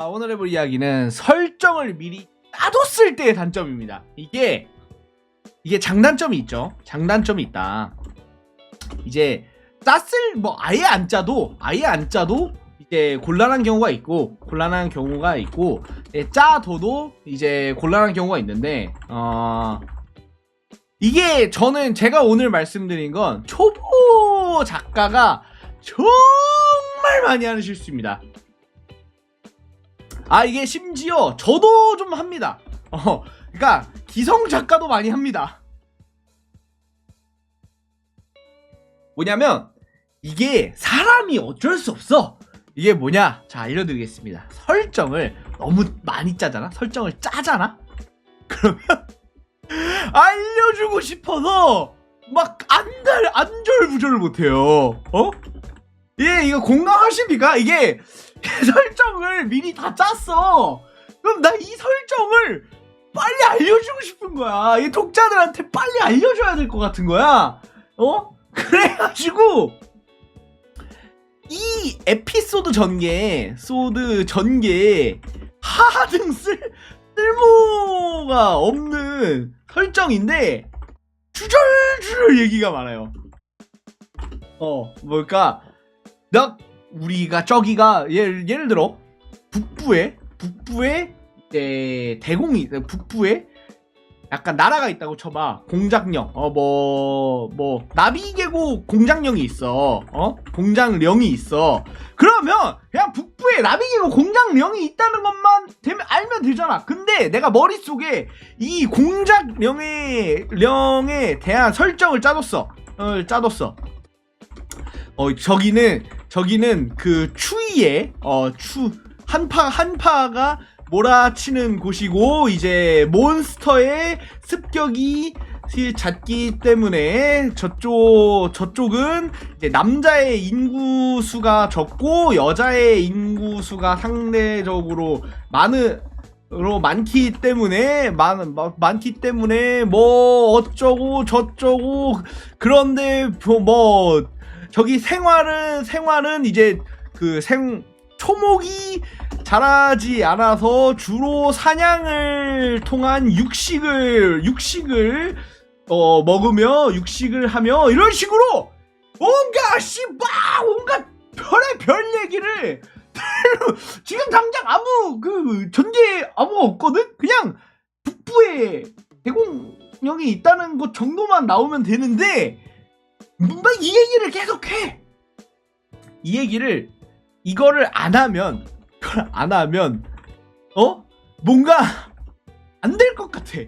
아, 오늘 해볼 이야기는 설정을 미리 짜뒀을 때의 단점입니다. 이게 이게 장단점이 있죠. 장단점이 있다. 이제 짰을 뭐 아예 안 짜도 아예 안 짜도 이제 곤란한 경우가 있고 곤란한 경우가 있고 예, 짜둬도 이제 곤란한 경우가 있는데 어 이게 저는 제가 오늘 말씀드린 건 초보 작가가 정말 많이 하는 실수입니다. 아 이게 심지어 저도 좀 합니다. 어, 그러니까 기성 작가도 많이 합니다. 뭐냐면 이게 사람이 어쩔 수 없어. 이게 뭐냐? 자 알려드리겠습니다. 설정을 너무 많이 짜잖아. 설정을 짜잖아. 그러면 알려주고 싶어서 막 안달 안절부절을 못해요. 어? 예, 이거 공감하십니까? 이게 설정을 미리 다 짰어. 그럼 나 이 설정을 빨리 알려주고 싶은 거야. 이 독자들한테 빨리 알려줘야 될 것 같은 거야. 어? 그래가지고 이 에피소드 전개, 소드 전개 하등 쓸 쓸모가 없는 설정인데 주절주절 얘기가 많아요. 어, 뭘까? 나 우리가 저기가 예를 예를 들어 북부에 북부에 이제 대공이 북부에 약간 나라가 있다고 쳐봐. 공장령. 어뭐뭐 나비계곡 공장령이 있어. 어? 공장령이 있어. 그러면 그냥 북부에 나비계곡 공장령이 있다는 것만 되면 알면 되잖아. 근데 내가 머릿속에 이 공장령의 령에 대한 설정을 짜뒀어. 어 짜뒀어 어 저기는 저기는 그 추위에 어추 한파 한파가 몰아치는 곳이고 이제 몬스터의 습격이 시- 잦기 때문에 저쪽 저쪽은 이제 남자의 인구 수가 적고 여자의 인구 수가 상대적으로 많은 로 많기 때문에 많 마- 많기 때문에 뭐 어쩌고 저쩌고 그런데 뭐- 뭐 저기 생활은 생활은 이제 그 생 초목이 자라지 않아서 주로 사냥을 통한 육식을 육식을 어 먹으며 육식을 하며 이런 식으로 뭔가 씨막 온갖 별의 별 얘기를 지금 당장 아무 그 전개 아무 없거든? 그냥 북부에 대공령이 있다는 것 정도만 나오면 되는데 이 얘기를 계속해 이 얘기를 이거를 안 하면 그걸 안 하면 어 뭔가 안 될 것 같아.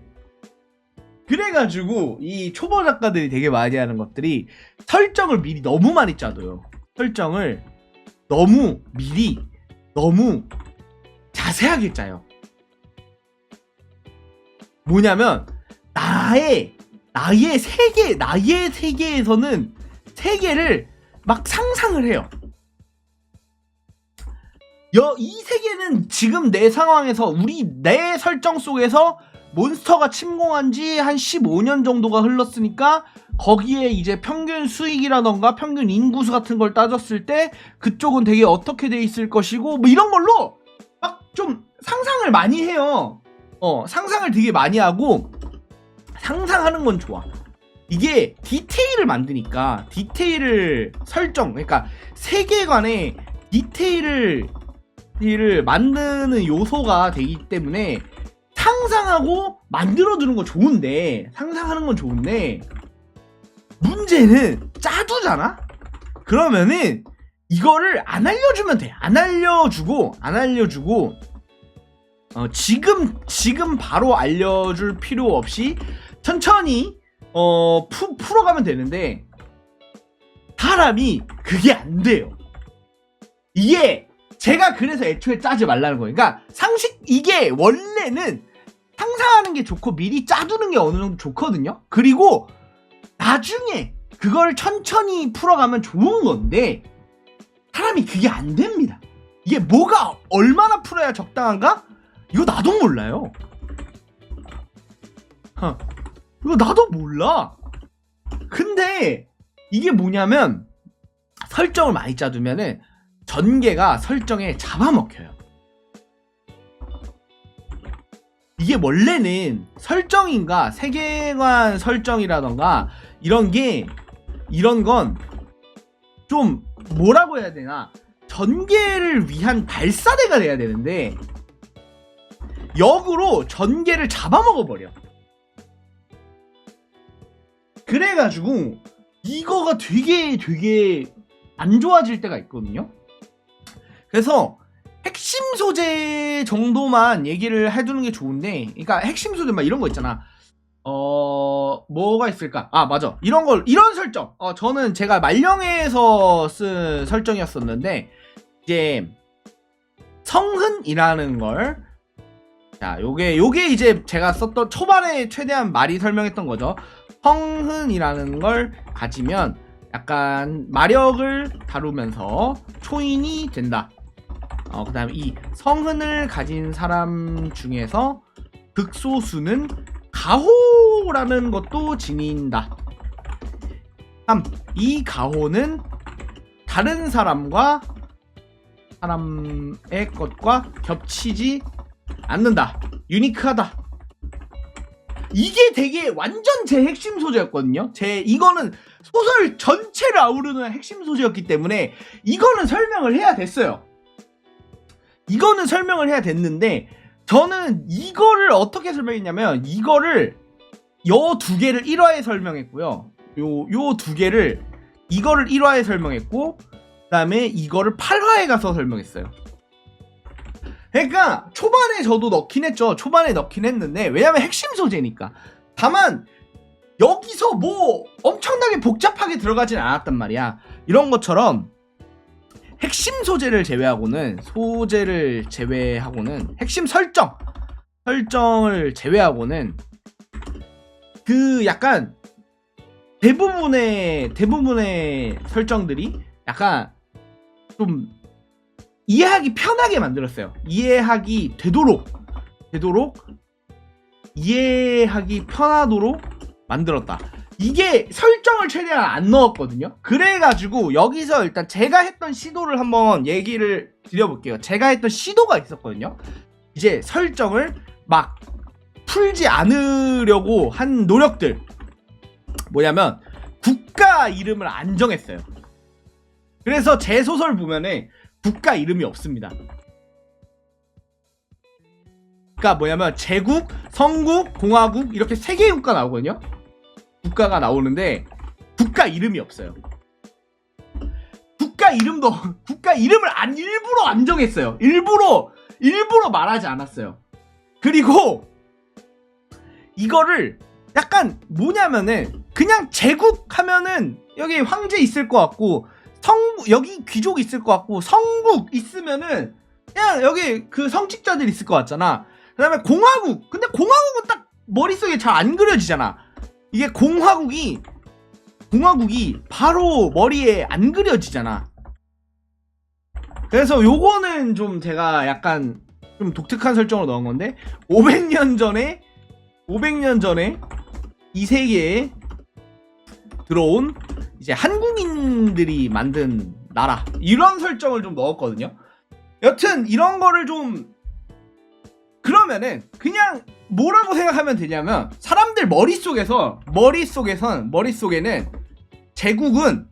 그래가지고 이 초보 작가들이 되게 많이 하는 것들이 설정을 미리 너무 많이 짜둬요. 설정을 너무 미리 너무 자세하게 짜요. 뭐냐면 나의 나의 세계 나의 세계에서는 세계를 막 상상을 해요. 여, 이 세계는 지금 내 상황에서 우리 내 설정 속에서 몬스터가 침공한 지 한 15년 정도가 흘렀으니까 거기에 이제 평균 수익이라던가 평균 인구수 같은 걸 따졌을 때 그쪽은 되게 어떻게 돼 있을 것이고 뭐 이런 걸로 막 좀 상상을 많이 해요. 어, 상상을 되게 많이 하고 상상하는 건 좋아. 이게 디테일을 만드니까 디테일을 설정 그러니까 세계관에 디테일을 를 만드는 요소가 되기 때문에 상상하고 만들어두는 건 좋은데 상상하는 건 좋은데 문제는 짜두잖아? 그러면은 이거를 안 알려주면 돼. 안 알려주고 안 알려주고 어, 지금 지금 바로 알려줄 필요 없이 천천히 어 푸, 풀어가면 되는데 사람이 그게 안 돼요. 이게 제가 그래서 애초에 짜지 말라는 거예요. 그러니까 상식 이게 원래는 상상하는 게 좋고 미리 짜두는 게 어느 정도 좋거든요. 그리고 나중에 그걸 천천히 풀어가면 좋은 건데 사람이 그게 안 됩니다. 이게 뭐가 얼마나 풀어야 적당한가? 이거 나도 몰라요. huh. 이거 나도 몰라. 근데 이게 뭐냐면 설정을 많이 짜두면은 전개가 설정에 잡아먹혀요. 이게 원래는 설정인가 세계관 설정이라던가 이런 게 이런 건 좀 뭐라고 해야 되나 전개를 위한 발사대가 돼야 되는데 역으로 전개를 잡아먹어 버려. 그래가지고 이거가 되게 되게 안 좋아질 때가 있거든요. 그래서 핵심 소재 정도만 얘기를 해두는 게 좋은데, 그러니까 핵심 소재 막 이런 거 있잖아. 어, 뭐가 있을까? 아, 맞아. 이런 걸, 이런 설정. 어, 저는 제가 말령에서 쓴 설정이었었는데, 이제, 성흔이라는 걸, 자, 요게, 요게 이제 제가 썼던, 초반에 최대한 많이 설명했던 거죠. 성흔이라는 걸 가지면, 약간, 마력을 다루면서 초인이 된다. 어, 그 다음에 이 성흔을 가진 사람 중에서 극소수는 가호라는 것도 지닌다. 3. 이 가호는 다른 사람과 사람의 것과 겹치지 않는다. 유니크하다. 이게 되게 완전 제 핵심 소재였거든요. 제 이거는 소설 전체를 아우르는 핵심 소재였기 때문에 이거는 설명을 해야 됐어요. 이거는 설명을 해야 됐는데 저는 이거를 어떻게 설명했냐면 이거를 요 두 개를 1화에 설명했고요. 요 요 두 개를 이거를 1화에 설명했고 그다음에 이거를 8화에 가서 설명했어요. 그러니까 초반에 저도 넣긴 했죠. 초반에 넣긴 했는데 왜냐면 핵심 소재니까. 다만 여기서 뭐 엄청나게 복잡하게 들어가진 않았단 말이야. 이런 것처럼 핵심 소재를 제외하고는 소재를 제외하고는 핵심 설정 설정을 제외하고는 그 약간 대부분의 대부분의 설정들이 약간 좀 이해하기 편하게 만들었어요. 이해하기 되도록 되도록 이해하기 편하도록 만들었다. 이게 설정을 최대한 안 넣었거든요. 그래가지고 여기서 일단 제가 했던 시도를 한번 얘기를 드려볼게요. 제가 했던 시도가 있었거든요. 이제 설정을 막 풀지 않으려고 한 노력들 뭐냐면 국가 이름을 안 정했어요. 그래서 제 소설 보면은 국가 이름이 없습니다. 그러니까 뭐냐면 제국, 성국, 공화국 이렇게 세 개의 국가 나오거든요. 국가가 나오는데 국가 이름이 없어요. 국가 이름도 국가 이름을 안 일부러 안 정했어요. 일부러 일부러 말하지 않았어요. 그리고 이거를 약간 뭐냐면은 그냥 제국 하면은 여기 황제 있을 것 같고 성국 여기 귀족 있을 것 같고 성국 있으면은 그냥 여기 그 성직자들 있을 것 같잖아. 그다음에 공화국. 근데 공화국은 딱 머릿속에 잘 안 그려지잖아. 이게 공화국이 공화국이 바로 머리에 안 그려지잖아. 그래서 요거는 좀 제가 약간 좀 독특한 설정으로 넣은 건데 500년 전에 500년 전에 이 세계에 들어온 이제 한국인들이 만든 나라. 이런 설정을 좀 넣었거든요. 여튼 이런 거를 좀 그러면은 그냥 뭐라고 생각하면 되냐면 사람들 머릿속에서 머릿속에선 머릿속에는 제국은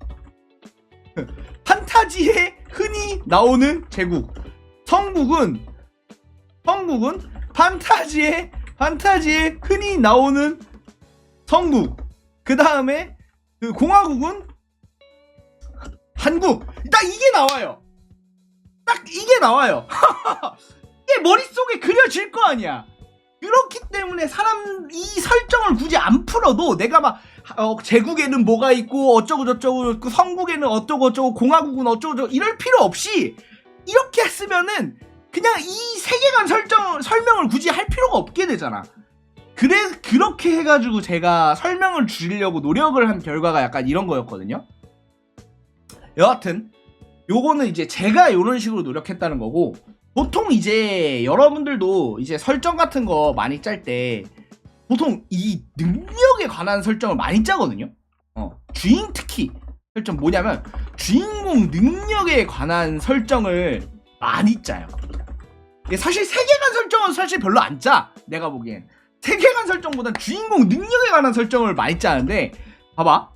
판타지에 흔히 나오는 제국. 성국은 성국은 판타지에 판타지에 흔히 나오는 성국. 그 다음에 그 공화국은 한국. 딱 이게 나와요. 딱 이게 나와요. 이게 머릿속에 그려질 거 아니야. 그렇기 때문에 사람 이 설정을 굳이 안 풀어도 내가 막 어, 제국에는 뭐가 있고 어쩌고 저쩌고 그 성국에는 어쩌고 저쩌고 공화국은 어쩌고 저쩌고 이럴 필요 없이 이렇게 했으면은 그냥 이 세계관 설정 설명을 굳이 할 필요가 없게 되잖아. 그래 그렇게 해가지고 제가 설명을 줄이려고 노력을 한 결과가 약간 이런 거였거든요. 여하튼 요거는 이제 제가 이런 식으로 노력했다는 거고 보통 이제 여러분들도 이제 설정 같은 거 많이 짤 때 보통 이 능력에 관한 설정을 많이 짜거든요. 어, 주인 특히 설정 뭐냐면 주인공 능력에 관한 설정을 많이 짜요. 사실 세계관 설정은 사실 별로 안 짜. 내가 보기엔 세계관 설정보다 주인공 능력에 관한 설정을 많이 짜는데 봐봐.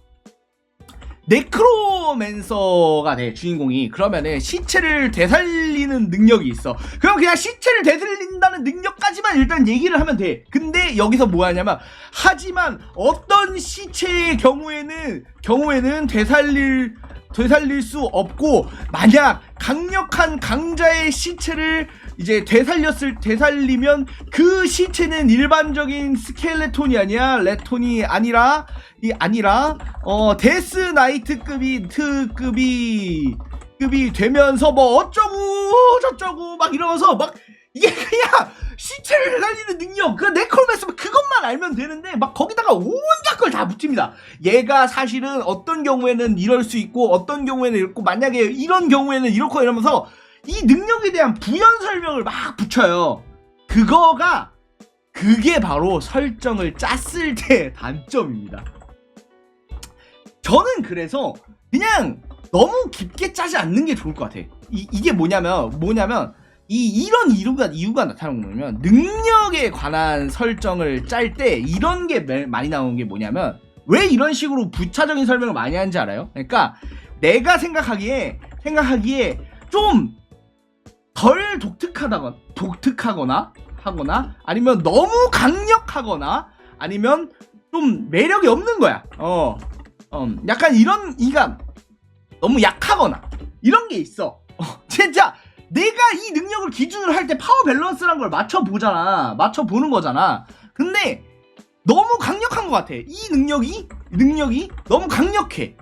네크로맨서가 돼 주인공이. 그러면은 시체를 되살리는 능력이 있어. 그럼 그냥 시체를 되살린다는 능력까지만 일단 얘기를 하면 돼. 근데 여기서 뭐 하냐면 하지만 어떤 시체의 경우에는 경우에는 되살릴 되살릴 수 없고 만약 강력한 강자의 시체를 이제 되살렸을 되살리면 그 시체는 일반적인 스켈레톤이 아니야 레톤이 아니라 이 아니라 어 데스 나이트급이 트급이 급이 되면서 뭐 어쩌고 저쩌고 막 이러면서 막 이게 그냥 시체를 살리는 능력. 그 네크로맨스면 그것만 알면 되는데 막 거기다가 온갖 걸 다 붙입니다. 얘가 사실은 어떤 경우에는 이럴 수 있고 어떤 경우에는 이렇고 만약에 이런 경우에는 이렇고 이러면서 이 능력에 대한 부연 설명을 막 붙여요. 그거가 그게 바로 설정을 짰을 때 단점입니다. 저는 그래서 그냥 너무 깊게 짜지 않는 게 좋을 것 같아. 이, 이게 뭐냐면 뭐냐면 이 이런 이유가 이유가 나타나는 거냐면 능력에 관한 설정을 짤 때 이런 게 매- 많이 나오는 게 뭐냐면 왜 이런 식으로 부차적인 설명을 많이 하는지 알아요? 그러니까 내가 생각하기에 생각하기에 좀 덜 독특하다거나 독특하거나 하거나 아니면 너무 강력하거나 아니면 좀 매력이 없는 거야. 어, 어 약간 이런 이가 너무 약하거나 이런 게 있어. 어, 진짜 내가 이 능력을 기준으로 할 때 파워 밸런스란 걸 맞춰 보잖아. 맞춰 보는 거잖아. 근데 너무 강력한 것 같아. 이 능력이 능력이 너무 강력해.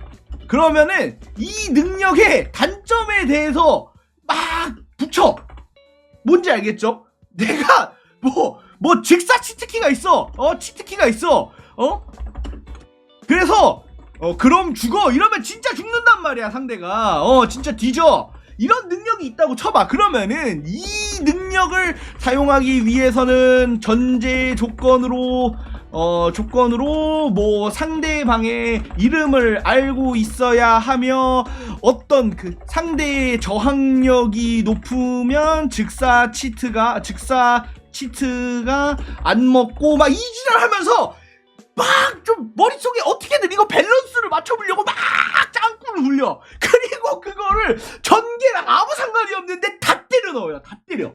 그러면은 이 능력의 단점에 대해서 막 붙여. 뭔지 알겠죠? 내가 뭐 뭐 직사 치트키가 있어. 어 치트키가 있어. 어? 그래서 어 그럼 죽어 이러면 진짜 죽는단 말이야 상대가. 어 진짜 뒤져. 이런 능력이 있다고 쳐봐. 그러면은 이 능력을 사용하기 위해서는 전제 조건으로 어 조건으로 뭐 상대방의 이름을 알고 있어야 하며 어떤 그 상대의 저항력이 높으면 즉사 치트가 즉사 치트가 안 먹고 막 이지랄 하면서 막 좀 머릿속에 어떻게든 이거 밸런스를 맞춰보려고 막 짱구를 굴려. 그리고 그거를 전개랑 아무 상관이 없는데 다 때려 넣어요 다 때려. 어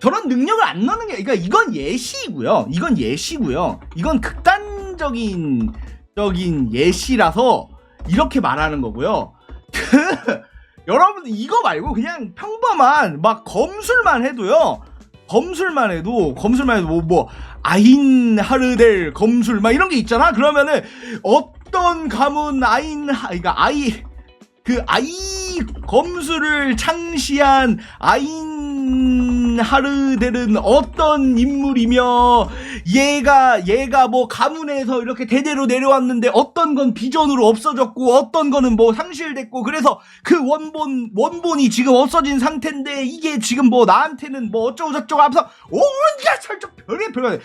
저런 능력을 안 넣는 게 그러니까 이건 예시고요. 이건 예시고요. 이건 극단적인 적인 예시라서 이렇게 말하는 거고요. 그 여러분들 이거 말고 그냥 평범한 막 검술만 해도요. 검술만 해도 검술만 해도 뭐, 뭐 아인 하르델 검술 막 이런 게 있잖아? 그러면은 어떤 가문 아인 하 그러니까 아이 그 아이 검술을 창시한 아인 하르델은 어떤 인물이며 얘가 얘가 뭐 가문에서 이렇게 대대로 내려왔는데 어떤 건 비전으로 없어졌고 어떤 거는 뭐 상실됐고 그래서 그 원본 원본이 지금 없어진 상태인데 이게 지금 뭐 나한테는 뭐 어쩌고 저쩌고 하면서 온갖 설정 별의 별의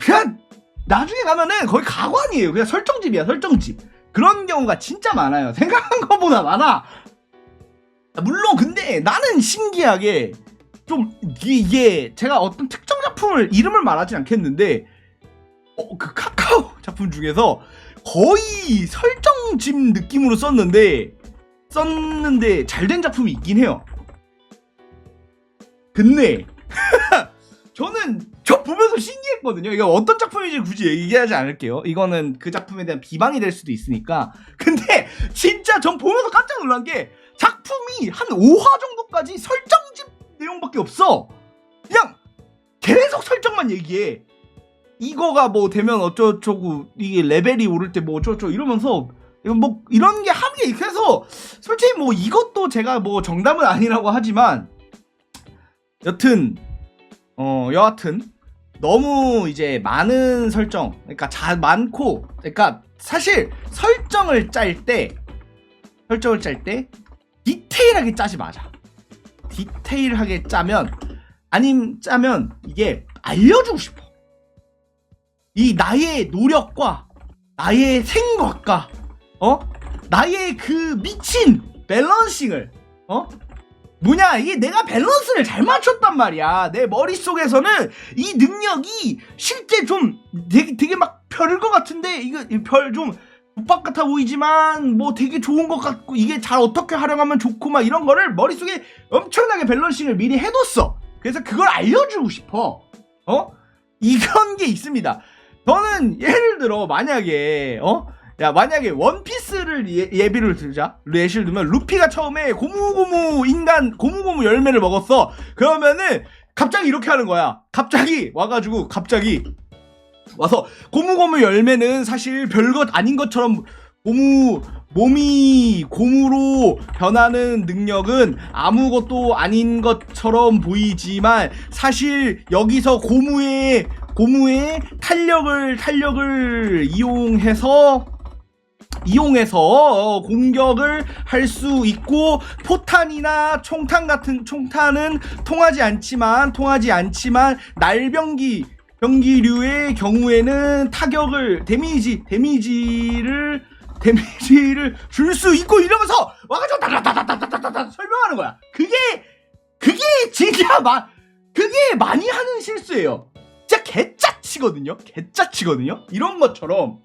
그냥 나중에 가면은 거의 가관이에요. 그냥 설정집이야 설정집. 그런 경우가 진짜 많아요. 생각한 것보다 많아. 물론 근데 나는 신기하게 좀 이게, 제가 어떤 특정 작품을 이름을 말하지 않겠는데 어, 그 카카오 작품 중에서 거의 설정집 느낌으로 썼는데 썼는데 잘 된 작품이 있긴 해요. 근데 저는 저 보면서 신기했거든요. 이거 어떤 작품인지 굳이 얘기하지 않을게요. 이거는 그 작품에 대한 비방이 될 수도 있으니까. 근데 진짜 전 보면서 깜짝 놀란 게 작품이 한 5화 정도까지 설정 집 내용밖에 없어. 그냥 계속 설정만 얘기해. 이거가 뭐 되면 어쩌고저쩌고 이게 레벨이 오를 때 뭐 어쩌고저쩌고 이러면서 뭐 이런 게 하는 게 그래서 솔직히 뭐 이것도 제가 뭐 정답은 아니라고 하지만 여튼 어 여하튼 너무 이제 많은 설정 그러니까 자 많고 그러니까 사실 설정을 짤 때 설정을 짤 때 디테일하게 짜지 마자 디테일하게 짜면 아님 짜면 이게 알려주고 싶어. 이 나의 노력과 나의 생각과 어? 나의 그 미친 밸런싱을 어? 뭐냐 이게 내가 밸런스를 잘 맞췄단 말이야. 내 머릿속에서는 이 능력이 실제 좀 되게 되게 막 별일 것 같은데 이거 별 좀 못박 같아 보이지만 뭐 되게 좋은 것 같고 이게 잘 어떻게 활용하면 좋고 막 이런 거를 머릿속에 엄청나게 밸런싱을 미리 해뒀어. 그래서 그걸 알려주고 싶어. 어? 이런 게 있습니다. 저는 예를 들어 만약에 어? 야 만약에 원피스를 예, 예비를 들자. 예시를 들면 루피가 처음에 고무고무 인간 고무고무 열매를 먹었어. 그러면은 갑자기 이렇게 하는 거야. 갑자기 와가지고 갑자기 와서 고무고무 열매는 사실 별것 아닌 것처럼 고무 몸이 고무로 변하는 능력은 아무것도 아닌 것처럼 보이지만 사실 여기서 고무의 고무의 탄력을 탄력을 이용해서 이용해서 어, 공격을 할 수 있고 포탄이나 총탄 같은 총탄은 통하지 않지만 통하지 않지만 날병기 병기류의 경우에는 타격을 데미지 데미지를 데미지를 줄 수 있고 이러면서 와가지고 다다다다다다다 설명하는 거야. 그게 그게 진짜 마 그게 많이 하는 실수예요. 진짜 개짜치거든요. 개짜치거든요. 이런 것처럼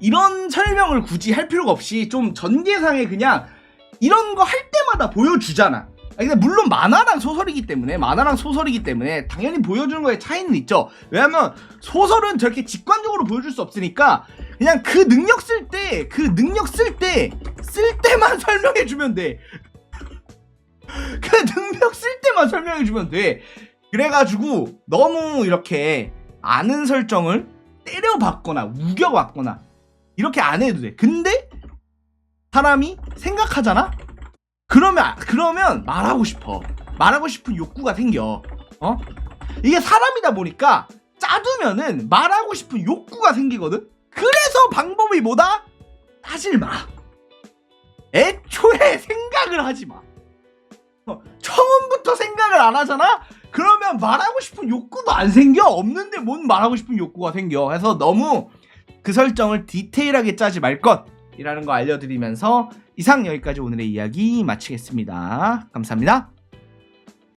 이런 설명을 굳이 할 필요가 없이 좀 전개상에 그냥 이런 거 할 때마다 보여주잖아. 근데 물론 만화랑 소설이기 때문에 만화랑 소설이기 때문에 당연히 보여주는 거에 차이는 있죠. 왜냐면 소설은 저렇게 직관적으로 보여줄 수 없으니까 그냥 그 능력 쓸 때 그 능력 쓸 때 쓸 때만 설명해 주면 돼. 그 능력 쓸 때만 설명해 주면 돼. 그래가지고 너무 이렇게 아는 설정을 때려박거나 우겨박거나 이렇게 안 해도 돼. 근데 사람이 생각하잖아. 그러면 그러면 말하고 싶어. 말하고 싶은 욕구가 생겨. 어? 이게 사람이다 보니까 짜두면은 말하고 싶은 욕구가 생기거든. 그래서 방법이 뭐다? 하질 마. 애초에 생각을 하지 마. 어, 처음부터 생각을 안 하잖아? 그러면 말하고 싶은 욕구도 안 생겨. 없는데 뭔 말하고 싶은 욕구가 생겨. 그래서 너무 그 설정을 디테일하게 짜지 말 것 이라는 거 알려드리면서 이상 여기까지 오늘의 이야기 마치겠습니다. 감사합니다.